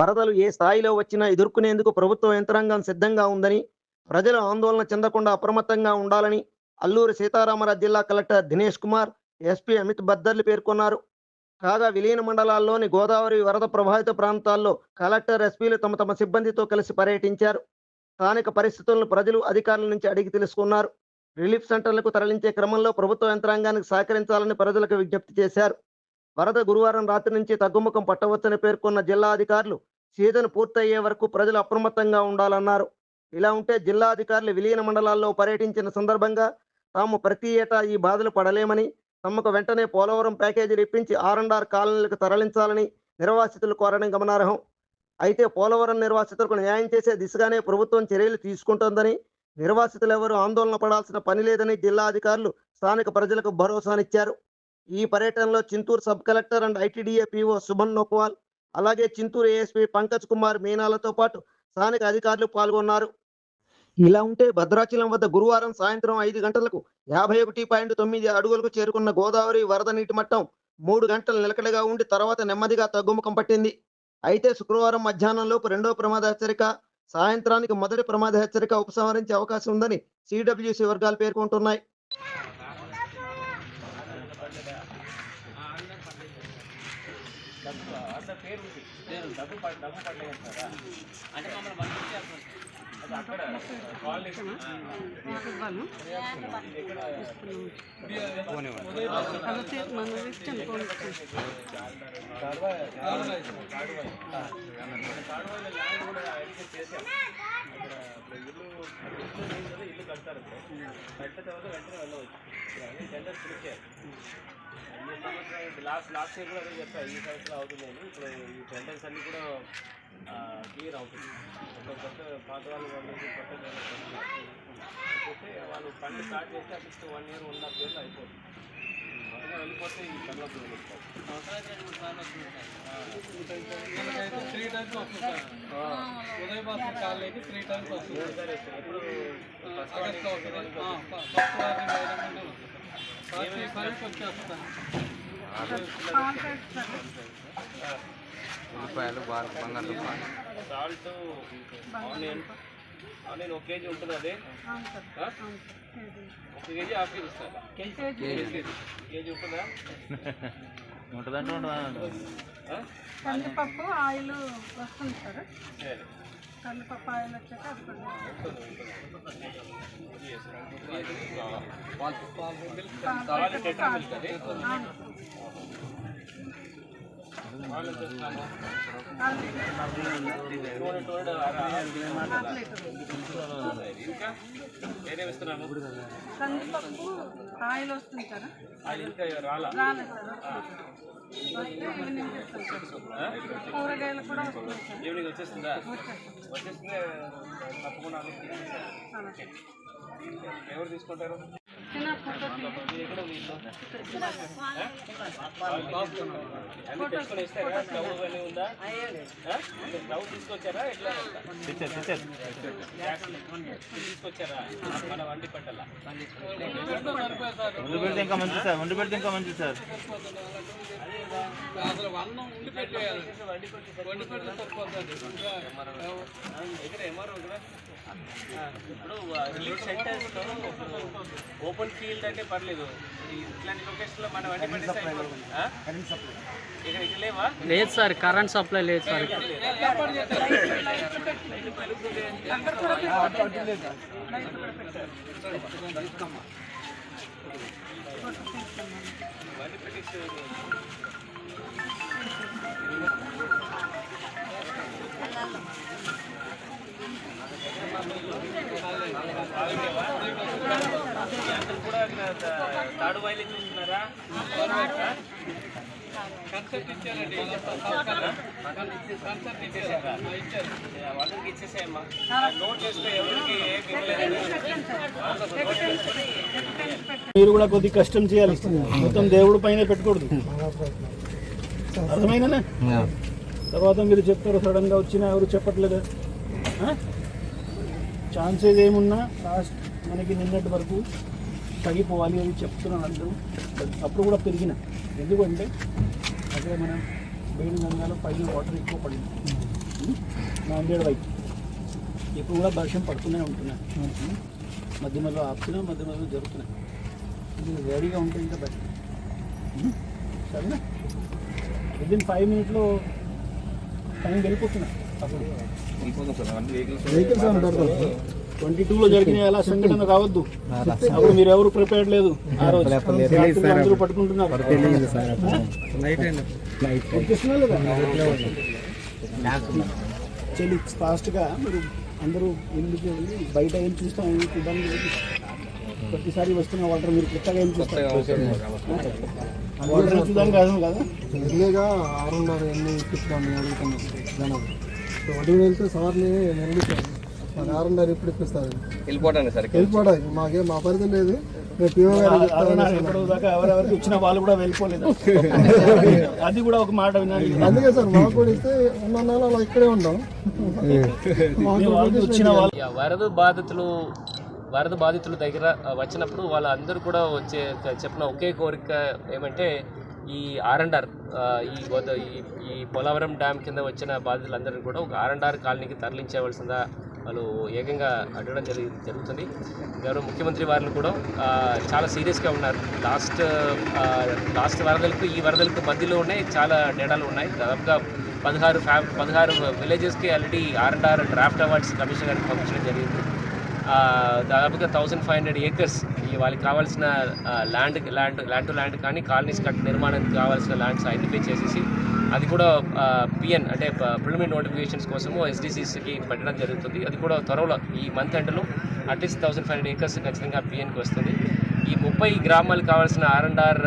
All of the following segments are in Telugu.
వరదలు ఏ స్థాయిలో వచ్చినా ఎదుర్కొనేందుకు ప్రభుత్వ యంత్రాంగం సిద్ధంగా ఉందని ప్రజలు ఆందోళన చెందకుండా అప్రమత్తంగా ఉండాలని అల్లూరి సీతారామరాజు జిల్లా కలెక్టర్ దినేష్ కుమార్ ఎస్పీ అమిత్ బద్దర్లు పేర్కొన్నారు. కాగా విలీన మండలాల్లోని గోదావరి వరద ప్రభావిత ప్రాంతాల్లో కలెక్టర్ ఎస్పీలు తమ తమ సిబ్బందితో కలిసి పర్యటించారు. స్థానిక పరిస్థితులను ప్రజలు అధికారుల నుంచి అడిగి తెలుసుకున్నారు. రిలీఫ్ సెంటర్లకు తరలించే క్రమంలో ప్రభుత్వ యంత్రాంగానికి సహకరించాలని ప్రజలకు విజ్ఞప్తి చేశారు. వరద గురువారం రాత్రి నుంచి తగ్గుముఖం పట్టవచ్చని పేర్కొన్న జిల్లా అధికారులు సీజన్ పూర్తయ్యే వరకు ప్రజలు అప్రమత్తంగా ఉండాలన్నారు. ఇలా ఉంటే జిల్లా అధికారులు విలీన మండలాల్లో పర్యటించిన సందర్భంగా తాము ప్రతి ఏటా ఈ బాధలు పడలేమని తమకు వెంటనే పోలవరం ప్యాకేజీలు ఇప్పించి ఆర్ఎండ్ఆర్ కాలనీలకు తరలించాలని నిర్వాసితులు కోరడం గమనార్హం. అయితే పోలవరం నిర్వాసితులకు న్యాయం చేసే దిశగానే ప్రభుత్వం చర్యలు తీసుకుంటోందని నిర్వాసితులు ఎవరు ఆందోళన పడాల్సిన పని లేదని జిల్లా అధికారులు స్థానిక ప్రజలకు భరోసానిచ్చారు. ఈ పర్యటనలో Chintur sub collector and ITDA PO Suman Nokwal అలాగే చింతూరు ఏఎస్పీ పంకజ్ కుమార్ మీనాలతో పాటు స్థానిక అధికారులు పాల్గొన్నారు. ఇలా ఉంటే భద్రాచలం వద్ద గురువారం సాయంత్రం ఐదు గంటలకు యాభై ఒకటి పాయింట్ తొమ్మిది అడుగులకు చేరుకున్న గోదావరి వరద నీటి మట్టం మూడు గంటలు నిలకడగా ఉండి తర్వాత నెమ్మదిగా తగ్గుముఖం పట్టింది. అయితే శుక్రవారం మధ్యాహ్నంలోపు రెండో ప్రమాద హెచ్చరిక సాయంత్రానికి మొదటి ప్రమాద హెచ్చరిక ఉపసంహరించే అవకాశం ఉందని సిడబ్ల్యూసి వర్గాలు పేర్కొంటున్నాయి. అసలు పేరు ఉంది పేరు డబ్బు డబ్బు పడలేదు కదా అంటే మమ్మల్ని అక్కడ ల్యాండ్ కూడా అక్కడ ఇప్పుడు ఇల్లు కదా, ఇల్లు కడతారు ఇప్పుడు. కట్టిన తర్వాత వెంటనే వెళ్ళవచ్చు. అన్ని టెండర్స్ పిలిచారు అన్ని సంవత్సరాలు లాస్ట్ లాస్ట్ ఇయర్ కూడా అదే చెప్పారు ఈ సంవత్సరం అవుతుంది ఇప్పుడు ఈ టెండర్స్ అన్ని కూడా క్లియర్ అవుతుంది. ఒక కొత్త పాత వాళ్ళు వాళ్ళకి కొత్త అయితే వాళ్ళు పని స్టార్ట్ చేస్తే at least one year one half ఇయర్లో అయిపోతుంది మొదలుగా వెళ్ళిపోతే ఈ తర్వాత త్రీ టైమ్స్ వస్తుంది సార్ ఉదయ భాస్కర్ కాలనీకి త్రీ టైమ్స్ వస్తుంది ఇప్పుడు ఆగస్ట్ వస్తుంది ఫస్ట్ వస్తుంది ఫస్ట్ వచ్చేస్తాను బాగా బంగారు రూపాయలు సాల్ట్ ఆనియన్. ఆనియన్ ఒక కేజీ ఉంటుంది అదే. ఒక కేజీ హాఫ్ కేజీ ఇస్తారా కేజీ కేజీ ఉంటుందా ఉంటుందంటే ఆ? కందిపప్పు ఆయిల్ వస్తుంది సార్. కందిపప్పు ఆయిల్ వచ్చాక అది కందిపప్పు ఆయిల్ వస్తుంది ఇంకా రాలా? ఇస్తాం సార్ కూరగాయలు కూడా ఈవినింగ్ వచ్చేస్తుందా? వచ్చేస్తాం వచ్చేస్తే తప్పకుండా ఎవరు తీసుకుంటారు? చిన్న ఫోటో ఉందా తీసుకొచ్చారా ఎట్లా తీసుకొచ్చారా మన వండి పెడితే ఇంకా మంచిది సార్ ఉండి పెడితే ఇంకా మంచిది సార్ అసలు అన్నం ఉండి పెట్టేయాలి వండి పెట్టి వండి పెడితే సరిపోతుంది ఎంఆర్ఓ కూడా ఇప్పుడు రిలీఫ్ ఓపెన్ ఫీల్డ్ అంటే పర్లేదు. ఈ ఇట్లాంటి లొకేషన్లో మనం వండి పెట్టి ఇక్కడ ఇక్కడ లేవా? లేదు సార్ కరెంట్ సప్లై లేదు సార్ చూస్తున్నారా? కన్సెప్ట్ ఇచ్చారండి కన్సెప్ట్ ఇచ్చారు ఇచ్చారు వాళ్ళకి ఇచ్చేసేయమ్మా. నోట్ చేసుకో ఎవరికి మీరు కూడా కొద్ది కష్టం చేయాలి. మొత్తం దేవుడు పైన పెట్టకూడదు. అర్థమైనా తర్వాత మీరు చెప్తారు సడన్గా వచ్చినా ఎవరు చెప్పట్లేదు? ఛాన్సెస్ ఏమున్నా లాస్ట్ మనకి నిన్నటి వరకు తగ్గిపోవాలి అని చెప్తున్నాను అందరూ. అప్పుడు కూడా పెరిగిన. ఎందుకంటే అక్కడ మన వేడి గంగాలో పైన వాటర్ ఎక్కువ పడింది. నాందేడ్ వైపు. ఇప్పుడు కూడా వర్షం పడుతూనే ఉంటున్నాయి? మధ్య మధ్యలో ఆపుతున్నాయి మధ్య మధ్యలో జరుగుతున్నాయి. ఇది వేడిగా ఉంటే ఇంకా బెటర్? సరేనా? విదిన్ ఫైవ్ మినిట్లో టైం వెళ్ళిపోతున్నా. అప్పుడు. ట్వంటీ టూలో జరిగిన ఎలా సంఘటన రావద్దు. అప్పుడు మీరు ఎవరు ప్రిపేర్డ్ లేదు. ఆ రోజు. అందరూ పట్టుకుంటున్నారు? చలి ఫాస్ట్గా మీరు అందరూ వెళ్ళి బయట ఏం చూస్తాం చూడడానికి లేదు. ప్రతిసారి వస్తున్న వాటర్ మీరు కొత్తగా ఏం చూస్తారు? వాటర్ చూడడానికి కాదు కదా? ఎర్లీగా ఆరున్నర ఎన్ని ఇప్పిస్తాం అడుగుతున్నాం సో వడ్డీ వెళ్తే సార్ని నిలబెట్టాను మరి ఆరున్నర ఇప్పుడు ఇప్పిస్తారు? వెళ్ళిపోవటానికి సరే వెళ్ళిపోవడానికి. మాకేం మా పరిధి లేదు. మేము పిఓ గారు అరుణాలు ఎప్పటి దాకా ఎవరెవరికి ఇచ్చిన వాళ్ళు కూడా వెళ్ళిపోలేదు. అది కూడా ఒక మాట వినాలి. అందుకే సార్ మాకు కూడా ఇస్తే ఉన్న నెల అలా ఇక్కడే ఉంటాం మీ వాళ్ళకి వచ్చిన వాళ్ళు వరద బాధితులు వరద బాధితుల దగ్గర వచ్చినప్పుడు వాళ్ళందరూ కూడా వచ్చే చెప్పిన ఒకే కోరిక ఏమంటే ఈ ఆర్ఎండ్ఆర్ ఈ గోద ఈ ఈ పోలవరం డ్యామ్ కింద వచ్చిన బాధితులందరినీ కూడా ఒక ఆర్ఎండ్ఆర్ కాలనీకి తరలించవలసిందా వాళ్ళు ఏకంగా అడగడం జరి జరుగుతుంది. గౌరవ ముఖ్యమంత్రి వారిని కూడా చాలా సీరియస్గా ఉన్నారు. లాస్ట్ లాస్ట్ వరదలకు ఈ వరదలకు మధ్యలో ఉన్నాయి చాలా తేడాలు ఉన్నాయి. దాదాపుగా పదహారు ఫ్యా పదహారు విలేజెస్కి already R and R draft awards commission గారికి పంపించడం జరిగింది. దాదాపుగా థౌసండ్ ఫైవ్ హండ్రెడ్ ఏకర్స్ ఈ వాళ్ళకి కావాల్సిన land land land to land కానీ కాలనీస్ కట్ నిర్మాణానికి కావాల్సిన ల్యాండ్స్ ఐడెంటిఫై చేసేసి అది కూడా పిఎన్ అంటే ప్రిలిమినరీ నోటిఫికేషన్స్ కోసము ఎస్డిసిస్కి పెట్టడం జరుగుతుంది. అది కూడా త్వరలో ఈ మంత్ ఎండ్లో at least thousand five hundred acres ఖచ్చితంగా పిఎన్కి వస్తుంది. ఈ ముప్పై గ్రామాలకు కావాల్సిన R and R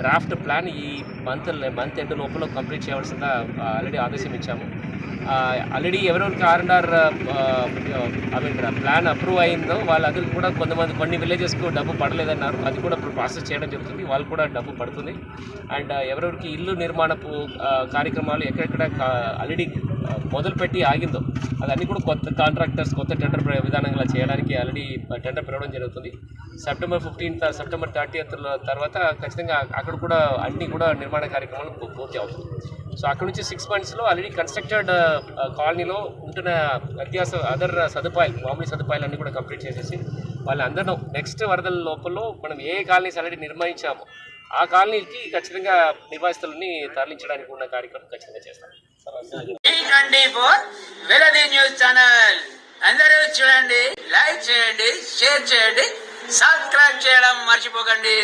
draft plan ఈ మంత్ మంత్ ఎండ్ లోపల కంప్లీట్ చేయవలసిందిగా ఆల్రెడీ ఆదేశం ఇచ్చాము. ఆల్రెడీ ఎవరెవరికి R N R I mean plan approve అయిందో వాళ్ళందరికీ కూడా కొంతమంది కొన్ని విలేజెస్కు డబ్బు పడలేదన్నారు. అది కూడా ఇప్పుడు ప్రాసెస్ చేయడం జరుగుతుంది. వాళ్ళు కూడా డబ్బు పడుతుంది. అండ్ ఎవరెవరికి ఇల్లు నిర్మాణపు కార్యక్రమాలు ఎక్కడెక్కడ ఆల్రెడీ మొదలుపెట్టి ఆగిందో అదన్నీ కూడా కొత్త కాంట్రాక్టర్స్ కొత్త టెండర్ విధానంగా చేయడానికి ఆల్రెడీ టెండర్ పిలవడం జరుగుతుంది. సెప్టెంబర్ ఫిఫ్టీన్త్ సెప్టెంబర్ థర్టీ తర్వాత ఖచ్చితంగా అక్కడ కూడా అన్నీ కూడా నిర్మాణ కార్యక్రమాలు పూర్తి అవుతుంది సో అక్కడ నుంచి సిక్స్ మంత్స్లో ఆల్రెడీ కన్స్ట్రక్టెడ్ కాలనీలో ఉంటున్న అత్యాస అదర్ uh, సదుపాయాలు మామూలు సదుపాయాలు అన్నీ కూడా కంప్లీట్ చేసేసి వాళ్ళందరూ నెక్స్ట్ వరదల లోపల మనం ఏ కాలనీస్ ఆల్రెడీ నిర్మించామో ఆ కాలనీకి ఖచ్చితంగా నివాసితులని తరలించడానికి ఉన్న కార్యక్రమం ఖచ్చితంగా చేస్తాం. News channel. అందరూ చూడండి లైక్ చేయండి షేర్ చేయండి సబ్స్క్రైబ్ చేయడం మర్చిపోకండి.